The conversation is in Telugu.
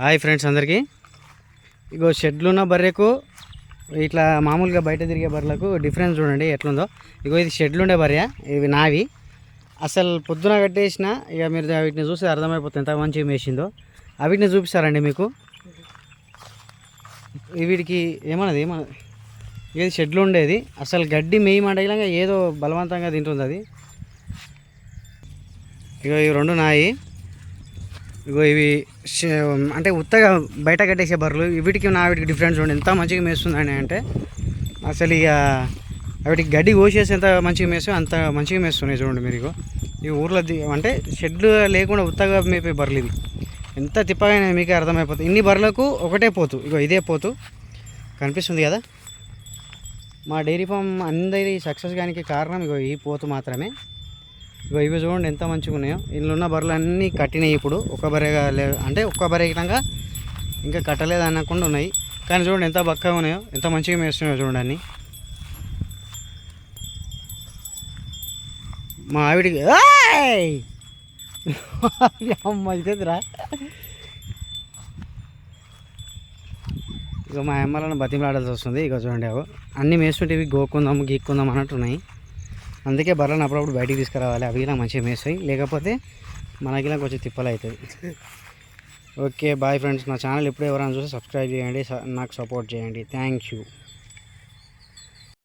హాయ్ ఫ్రెండ్స్ అందరికీ. ఇగో షెడ్లు ఉన్న బర్రెకు ఇట్లా మామూలుగా బయట తిరిగే బర్రెలకు డిఫరెన్స్ చూడండి ఎట్లుందో. ఇగో ఇది షెడ్లు ఉండే బర్రె ఇవి నావి. అసలు పొద్దున కట్టేసిన ఇక మీరు వీటిని చూస్తే అర్థమైపోతుంది ఎంత మంచిగా మేసిందో. అవిటిని చూపిస్తారండి మీకు. వీటికి ఏమన్నది ఏమన్నది? ఇది షెడ్లు ఉండేది అసలు గడ్డి మేయమంటే ఏదో బలవంతంగా తింటుంది అది ఇగో ఇవి రెండు నాయి. ఇగో ఇవి అంటే ఉత్తగా బయట కట్టేసే బర్రెలు వీటికి నా వీటికి డిఫరెన్స్ చూడండి. ఎంత మంచిగా మేస్తుందని అంటే అసలు ఇక వాటికి గడ్డి కోసేసి ఎంత మంచిగా మేస్తే అంత మంచిగా మేస్తున్నాయి చూడండి మీరు ఇగో. ఈ ఊర్లో అంటే షెడ్లు లేకుండా ఉత్తగా మేపే బర్రెలు ఇవి. ఎంత తిప్పగా మీకే అర్థమైపోతుంది. ఇన్ని బర్రెలకు ఒకటే పోతు ఇగో ఇదే పోతు. కనిపిస్తుంది కదా? మా డైరీ ఫామ్ అందరి సక్సెస్ కానికి కారణం ఇగో ఈ పోతు మాత్రమే. ఇగో ఇవి చూడండి ఎంత మంచిగా ఉన్నాయో ఇందులో ఉన్న బర్రెలు అన్నీ కట్టినాయి ఇప్పుడు. ఒక బరేగా లే అంటే ఒక్క బర్రె ఇట్లాగా ఇంకా కట్టలేదు అనకుండా ఉన్నాయి. కానీ చూడండి ఎంత బక్కగా ఉన్నాయో ఎంత మంచిగా మేస్తున్నాయో చూడండి అన్ని. మా ఆవిడికి అమ్మ ఇదేదిరా? ఇక మా అమ్మలను బతిమలాడాల్సి వస్తుంది. ఇక చూడండి అవి అన్నీ మేస్తుంటే ఇవి గోక్కుందాం గీక్కుందాం అన్నట్టు ఉన్నాయి. అందుకే బర్రెలను అప్పుడప్పుడు బయటికి తీసుకురావాలి. అవి ఇలా మంచిగా మేస్తాయి. లేకపోతే మనకి ఇలా కొంచెం తిప్పలు అవుతుంది ఓకే బాయ్ ఫ్రెండ్స్. నా ఛానల్ ఎప్పుడు ఎవరైనా చూస్తే సబ్స్క్రైబ్ చేయండి. నాకు సపోర్ట్ చేయండి. Thank you.